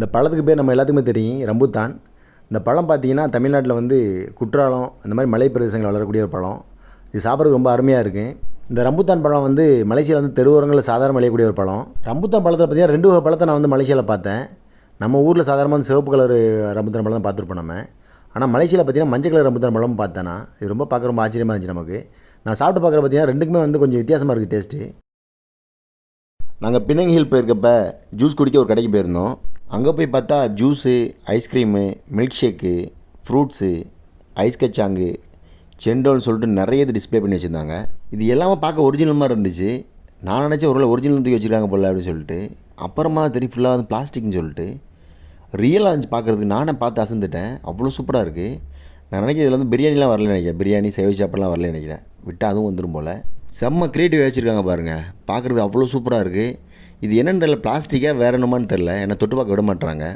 இந்த பழத்துக்கு பேர் நம்ம எல்லாத்துக்குமே தெரியும் ரம்புத்தான். இந்த பழம் பார்த்தீங்கன்னா தமிழ்நாட்டில் வந்து குற்றாலம் இந்த மாதிரி மலை பிரதேசங்களில் வளரக்கூடிய ஒரு பழம். இது சாப்பிட்றதுக்கு ரொம்ப அருமையாக இருக்குது இந்த ரம்புத்தான் பழம் வந்து மலேசியாவில் வந்து தெருவோரங்களில் சாதாரண விளையக்கூடிய ஒரு பழம். ரம்புத்தான் பழத்தில் பார்த்தீங்கன்னா ரெண்டு வகை பழத்தை நான் வந்து மலேசியாவில் பார்த்தேன். நம்ம ஊரில் சாதாரணமாக வந்து சிவப்பு கலர் ரம்புத்தான் பழம் தான் பார்த்துருப்போம் நம்ம. ஆனால் மலேசியாவில் பார்த்தீங்கன்னா மஞ்சள் கலர் ரம்புத்தான் பழம் பார்த்தேன்னா இது ரொம்ப பார்க்க ரொம்ப ஆச்சரியமாக இருந்துச்சு நமக்கு. நான் சாப்பிட்டு பார்க்குற பார்த்தீங்கன்னா ரெண்டுக்குமே வந்து கொஞ்சம் வித்தியாசமாக இருக்குது டேஸ்ட்டு நாங்கள் பின்னங் ஹில் போயிருக்கப்ப ஜூஸ் குடிக்க ஒரு கடைக்கு போயிருந்தோம். அங்கே போய் பார்த்தா juice ice cream milk shake fruits ice கச்சாங்கு செண்டோல்னு சொல்லிட்டு நிறைய இது டிஸ்ப்ளே பண்ணி வச்சுருந்தாங்க. இது எல்லாமே பார்க்க ஒரிஜினல் மாதிரி இருந்துச்சு. நான் நினச்சேன் ஒரு ஒரிஜினல் தூக்கி வச்சுருக்காங்க போல அப்படின்னு சொல்லிட்டு. அப்புறமா தெரியும் ஃபுல்லாக வந்து பிளாஸ்டிக்னு சொல்லிட்டு. ரியலாக இருந்துச்சு பார்க்குறதுக்கு. நானே பார்த்து அசந்துட்டேன். அவ்வளோ சூப்பராக இருக்குது நான் நினைக்கிறேன் இதில் வந்து பிரியாணிலாம் வரல நினைக்கிறேன். பிரியாணி சைவ சாப்பாடுலாம் வரல நினைக்கிறேன். விட்டால் அதுவும் வந்துடும் போல். செம்ம க்ரியேட்டிவ் வச்சுருக்காங்க பாருங்கள் பார்க்குறது அவ்வளோ சூப்பராக இருக்குது இது என்னென்னு தெரில பிளாஸ்டிக்காக வேற என்னமான்னு தெரில என்னை தொட்டு பார்க்க விட மாட்டுறாங்க